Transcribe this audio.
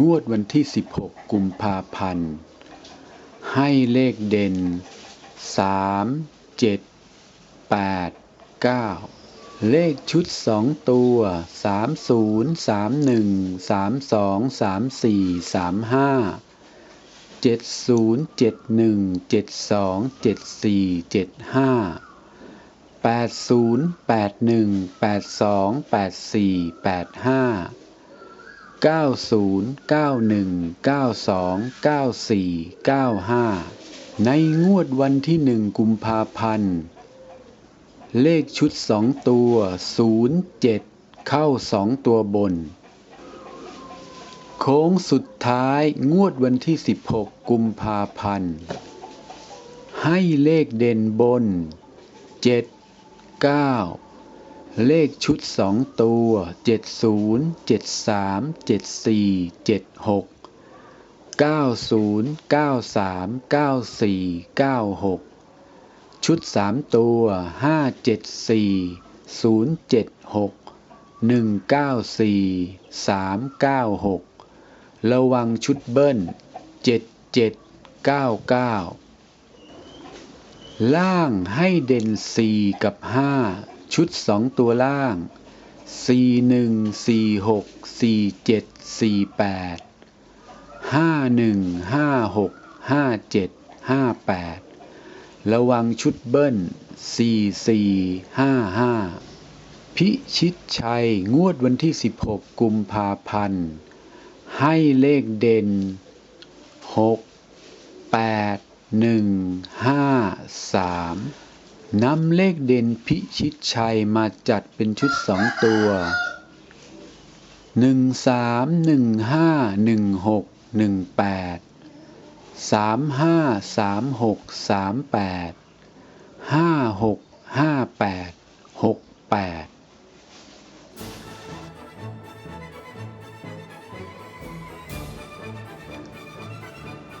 งวดวันที่ 16 กุมภาพันธ์ ให้เลขเด่น 3 7 8 9 เลขชุด 2 ตัว 30 31 32 34 35 70 71 72 74 75 80 81 82 84 85 90 91 92 94 95ในงวดวันที่1กุมภาพันธ์ เลขชุด2ตัว07เข้า2ตัวบน โค้งสุดท้ายงวดวันที่16กุมภาพันธ์ ให้เลขเด่นบน7 9เเลขชุด2ตัว70 73 74 76 90 93 94 96ชุด3ตัว574 076 194 396ระวังชุดเบิ้ล77 99ล่างให้เด่น4กับ5 ชุด2ตัวล่าง 41 46 47 48 51 56 57 58 ระวังชุดเบิ้ล 44 55 พิชิตชัย งวดวันที่ 16 กุมภาพันธ์ ให้เลขเด่น 6 8 1 5 3 นำเลขเด่นพิชิตชัยมาจัดเป็นชุดสองตัวหนึ่งสามหนึ่งห้าหนึ่งหกหนึ่งแปดสามห้าสามหกสามแปดห้าหกห้าแปดหกแปด